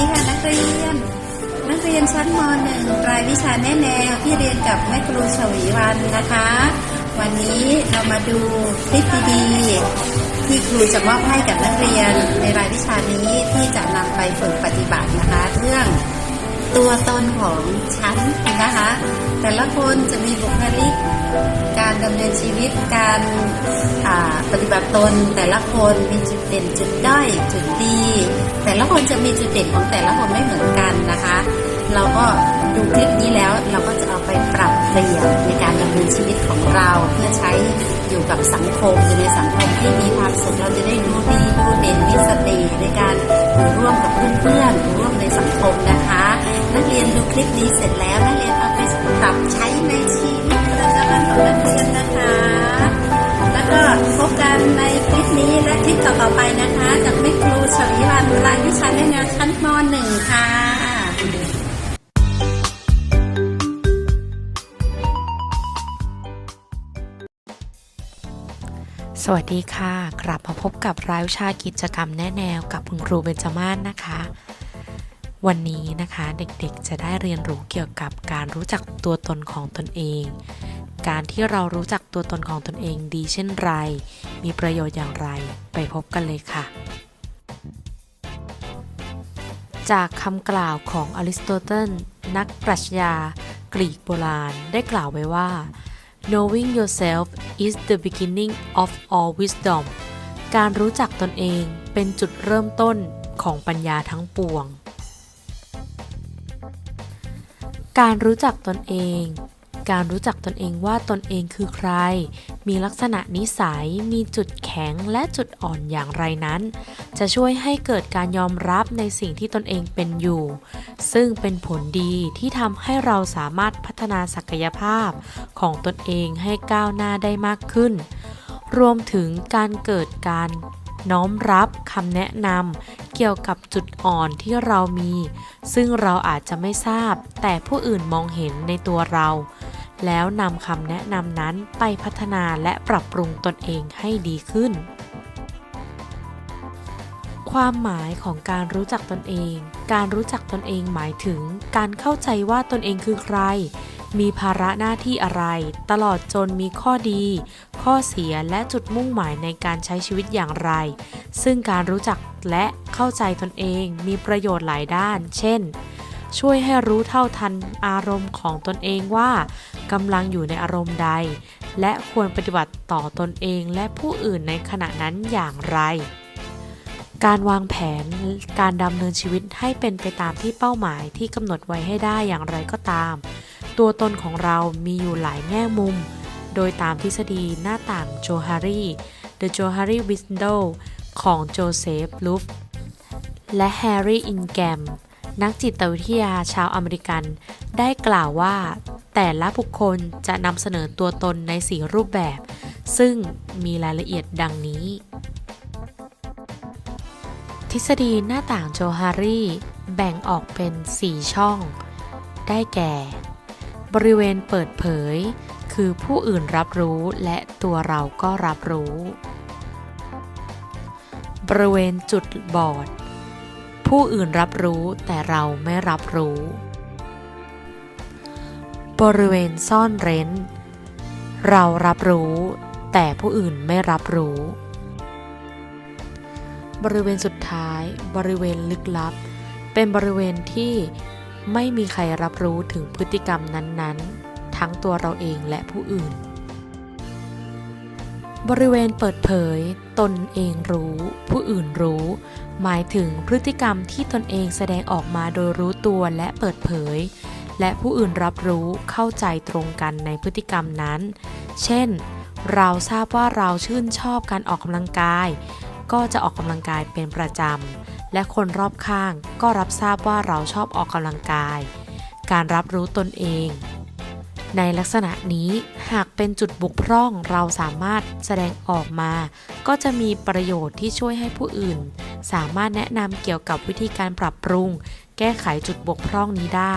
ดีค่ะนักเรียน นักเรียนชั้นม .1 รายวิชาแน่แนวที่เรียนกับแม่ครูฉวีวันนะคะ วันนี้เรามาดูคลิปดีๆที่ครูจะมอบให้กับนักเรียนในรายวิชานี้ที่จะนำไปฝึกปฏิบัตินะคะ เรื่องตัวตนของชั้นนะคะ แต่ละคนจะมีบุคลิก การดำเนินชีวิตการปฏิบัติตน แต่ละคนมีจุดเด่นจุดด้อยจุดดี แต่ละคนจะมีจุดเด่นของแต่ละคนไม่เหมือนกันนะคะ เราก็ดูคลิปนี้แล้วเราก็จะเอาไปปรับเปลี่ยนในการดำเนินชีวิตของเราเพื่อใช้อยู่กับสังคมอยู่ในสังคมที่มีความสุขเราจะได้ดูดีดูเด่นมีสติในการอยู่ร่วมกับเพื่อนๆอยู่ร่วมในสังคมนะคะ นักเรียนดูคลิปนี้เสร็จแล้วนักเรียนเอาไปปรับใช้ในชีวิตประจำวันของนักเรียนนะคะ แล้วก็พบกันในคลิปนี้และคลิปต่อๆไปนะคะจากแม่ครูชวิวันรายวิชาแนะแนวชั้นม .1 ค่ะสวัสดีค่ะ กลับมาพบกับรายวิชากิจกรรมแนะแนวกับคุณครูเบญจมาศนะคะ วันนี้นะคะเด็กๆจะได้เรียนรู้เกี่ยวกับการรู้จักตัวตนของตนเอง การที่เรารู้จักตัวตนของตนเองดีเช่นไร มีประโยชน์อย่างไรไปพบกันเลยค่ะ จากคำกล่าวของอริสโตเติลนักปรัชญากรีกโบราณได้กล่าวไว้ว่า knowing yourself is the beginning of all wisdom การรู้จักตนเองเป็นจุดเริ่มต้นของปัญญาทั้งปวง การรู้จักตนเอง การรู้จักตนเองว่าตนเองคือใคร มีลักษณะนิสัย มีจุดแข็งและจุดอ่อนอย่างไรนั้น จะช่วยให้เกิดการยอมรับในสิ่งที่ตนเองเป็นอยู่ ซึ่งเป็นผลดีที่ทำให้เราสามารถพัฒนาศักยภาพของตนเองให้ก้าวหน้าได้มากขึ้น รวมถึงการเกิดการ น้อมรับคำแนะนำเกี่ยวกับจุดอ่อนที่เรามี ซึ่งเราอาจจะไม่ทราบ แต่ผู้อื่นมองเห็นในตัวเรา แล้วนำคำแนะนำนั้นไปพัฒนาและปรับปรุงตนเองให้ดีขึ้น ความหมายของการรู้จักตนเอง การรู้จักตนเองหมายถึง การเข้าใจว่าตนเองคือใคร มีภาระหน้าที่อะไร ตลอดจนมีข้อดี ข้อเสียและจุดมุ่งหมายในการใช้ชีวิตอย่างไร ซึ่งการรู้จักและเข้าใจตนเองมีประโยชน์หลายด้าน เช่น ช่วยให้รู้เท่าทันอารมณ์ของตนเองว่ากำลังอยู่ในอารมณ์ใด และควรปฏิบัติต่อตนเองและผู้อื่นในขณะนั้นอย่างไรการวางแผนการดำเนินชีวิตให้เป็นไปตามที่เป้าหมายที่กำหนดไว้ให้ได้อย่างไรก็ตาม ตัวตนของเรามีอยู่หลายแง่มุม โดยตามทฤษฎีหน้าต่างโจฮารี The Johari Window ของโจเซฟลูฟและแฮร์รี่อินแกมนักจิตวิทยาชาวอเมริกัน ได้กล่าวว่า แต่ละบุคคลจะนำเสนอตัวตนในสี่รูปแบบ ซึ่งมีรายละเอียดดังนี้ ทฤษฎีหน้าต่างโจฮารีแบ่งออกเป็น 4 ช่อง ได้แก่ บริเวณเปิดเผย คือผู้อื่นรับรู้และตัวเราก็รับรู้ บริเวณจุดบอด ผู้อื่นรับรู้แต่เราไม่รับรู้ บริเวณซ่อนเร้น เรารับรู้ แต่ผู้อื่นไม่รับรู้ บริเวณสุดท้าย บริเวณลึกลับ เป็นบริเวณที่ ไม่มีใครรับรู้ถึงพฤติกรรมนั้นๆ ทั้งตัวเราเองและผู้อื่น บริเวณเปิดเผย ตนเองรู้ ผู้อื่นรู้ หมายถึงพฤติกรรมที่ตนเองแสดงออกมาโดยรู้ตัวและเปิดเผย และผู้อื่นรับรู้เข้าใจตรงกันในพฤติกรรมนั้น เช่น เราทราบว่าเราชื่นชอบการออกกำลังกาย ก็จะออกกำลังกายเป็นประจำ และคนรอบข้างก็รับทราบว่าเราชอบออกกำลังกาย การรับรู้ตนเอง ในลักษณะนี้หากเป็นจุดบกพร่องเราสามารถแสดงออกมา ก็จะมีประโยชน์ที่ช่วยให้ผู้อื่น สามารถแนะนำเกี่ยวกับวิธีการปรับปรุง แก้ไขจุดบกพร่องนี้ได้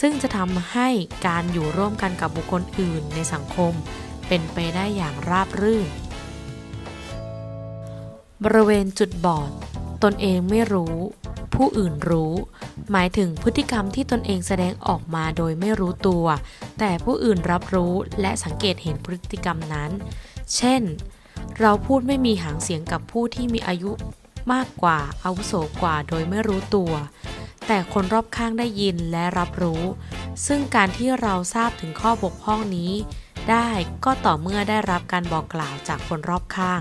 ซึ่งจะทำให้การอยู่ร่วมกันกับบุคคลอื่นในสังคม เป็นไปได้อย่างราบรื่นบริเวณจุดบอด ตนเองไม่รู้ ผู้อื่นรู้ หมายถึงพฤติกรรมที่ตนเองแสดงออกมาโดยไม่รู้ตัว แต่ผู้อื่นรับรู้และสังเกตเห็นพฤติกรรมนั้น เช่น เราพูดไม่มีหางเสียงกับผู้ที่มีอายุมากกว่าอาวุโสกว่าโดยไม่รู้ตัว แต่คนรอบข้างได้ยินและรับรู้ ซึ่งการที่เราทราบถึงข้อบกพร่องนี้ ได้ก็ต่อเมื่อได้รับการบอกกล่าวจากคนรอบข้าง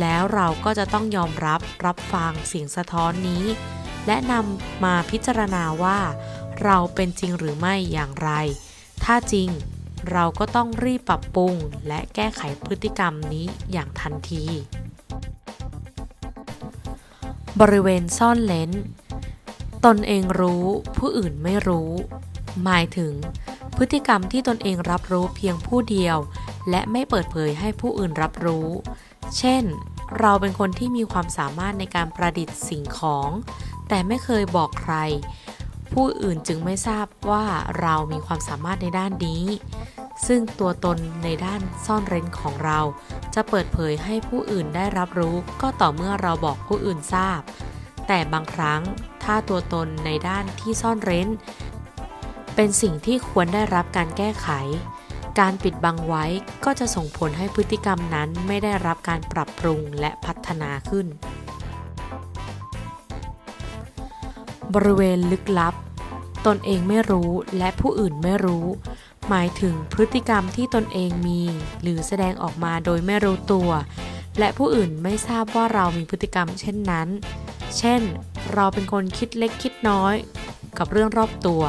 แล้วเราก็จะต้องยอมรับรับฟังเสียงสะท้อนนี้ และนำมาพิจารณาว่า เราเป็นจริงหรือไม่อย่างไร ถ้าจริงเราก็ต้องรีบปรับปรุง และแก้ไขพฤติกรรมนี้อย่างทันที บริเวณซ่อนเลนตนเองรู้ผู้อื่นไม่รู้ หมายถึง พฤติกรรมที่ตนเองรับรู้เพียงผู้เดียว และไม่เปิดเผยให้ผู้อื่นรับรู้ เช่น เราเป็นคนที่มีความสามารถในการประดิษฐ์สิ่งของ แต่ไม่เคยบอกใคร ผู้อื่นจึงไม่ทราบว่าเรามีความสามารถในด้านนี้ ซึ่งตัวตนในด้านซ่อนเร้นของเรา จะเปิดเผยให้ผู้อื่นได้รับรู้ ก็ต่อเมื่อเราบอกผู้อื่นทราบ แต่บางครั้งถ้าตัวตนในด้านที่ซ่อนเร้น เป็นสิ่งที่ควรได้รับการแก้ไข การปิดบังไว้ก็จะส่งผลให้พฤติกรรมนั้นไม่ได้รับการปรับปรุงและพัฒนาขึ้น บริเวณลึกลับ ตนเองไม่รู้และผู้อื่นไม่รู้ หมายถึงพฤติกรรมที่ตนเองมี หรือแสดงออกมาโดยไม่รู้ตัว และผู้อื่นไม่ทราบว่าเรามีพฤติกรรมเช่นนั้น เช่น เราเป็นคนคิดเล็กคิดน้อย กับเรื่องรอบตัว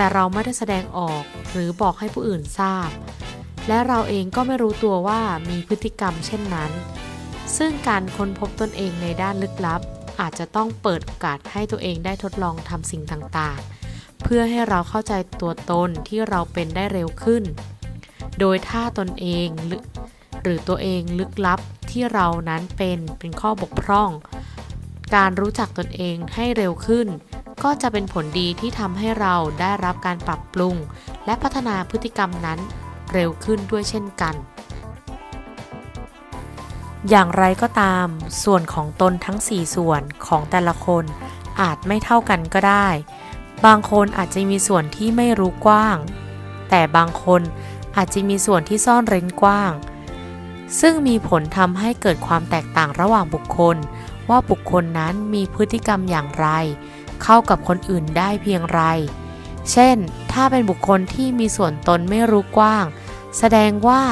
แต่เราไม่ได้แสดงออกหรือบอกให้ผู้อื่นทราบ และเราเองก็ไม่รู้ตัวว่ามีพฤติกรรมเช่นนั้น ซึ่งการค้นพบตนเองในด้านลึกลับ อาจจะต้องเปิดโอกาสให้ตัวเองได้ทดลองทำสิ่งต่างๆ เพื่อให้เราเข้าใจตัวตนที่เราเป็นได้เร็วขึ้น โดยถ้าตนเองหรือหรือตัวเองลึกลับที่เรานั้นเป็นเป็นข้อบกพร่อง การรู้จักตนเองให้เร็วขึ้น ก็จะเป็นผลดีที่ทำให้เราได้รับการปรับปรุง และพัฒนาพฤติกรรมนั้นเร็วขึ้นด้วยเช่นกัน อย่างไรก็ตาม ส่วนของตนทั้ง 4 ส่วนของแต่ละคนอาจไม่เท่ากันก็ได้ บางคนอาจจะมีส่วนที่ไม่รู้กว้าง แต่บางคนอาจจะมีส่วนที่ซ่อนเร้นกว้าง ซึ่งมีผลทำให้เกิดความแตกต่างระหว่างบุคคล ว่าบุคคลนั้นมีพฤติกรรมอย่างไร เข้ากับคนอื่นได้เพียงไร เช่น ถ้าเป็นบุคคลที่มีส่วนตนไม่รู้กว้าง แสดงว่า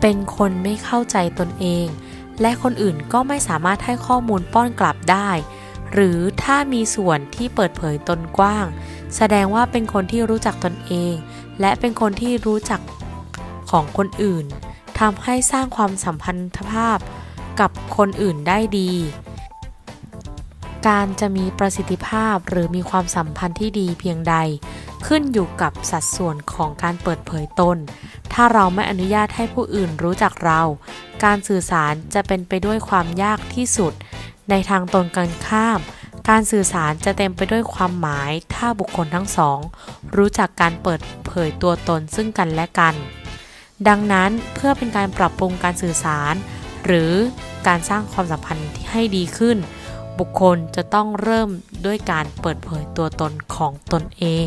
เป็นคนไม่เข้าใจตนเอง และคนอื่นก็ไม่สามารถให้ข้อมูลป้อนกลับได้ หรือถ้ามีส่วนที่เปิดเผยตนกว้าง แสดงว่าเป็นคนที่รู้จักตนเอง และเป็นคนที่รู้จักของคนอื่นทำให้สร้างความสัมพันธภาพกับคนอื่นได้ดี การจะมีประสิทธิภาพหรือมีความสัมพันธ์ที่ดีเพียงใด ขึ้นอยู่กับสัดส่วนของการเปิดเผยตน ถ้าเราไม่อนุญาตให้ผู้อื่นรู้จักเรา การสื่อสารจะเป็นไปด้วยความยากที่สุด ในทางตรงกันข้าม การสื่อสารจะเต็มไปด้วยความหมาย ถ้าบุคคลทั้งสอง รู้จักการเปิดเผยตัวตนซึ่งกันและกัน ดังนั้นเพื่อเป็นการปรับปรุงการสื่อสาร หรือการสร้างความสัมพันธ์ที่ให้ดีขึ้น บุคคลจะต้องเริ่มด้วยการเปิดเผยตัวตนของตนเอง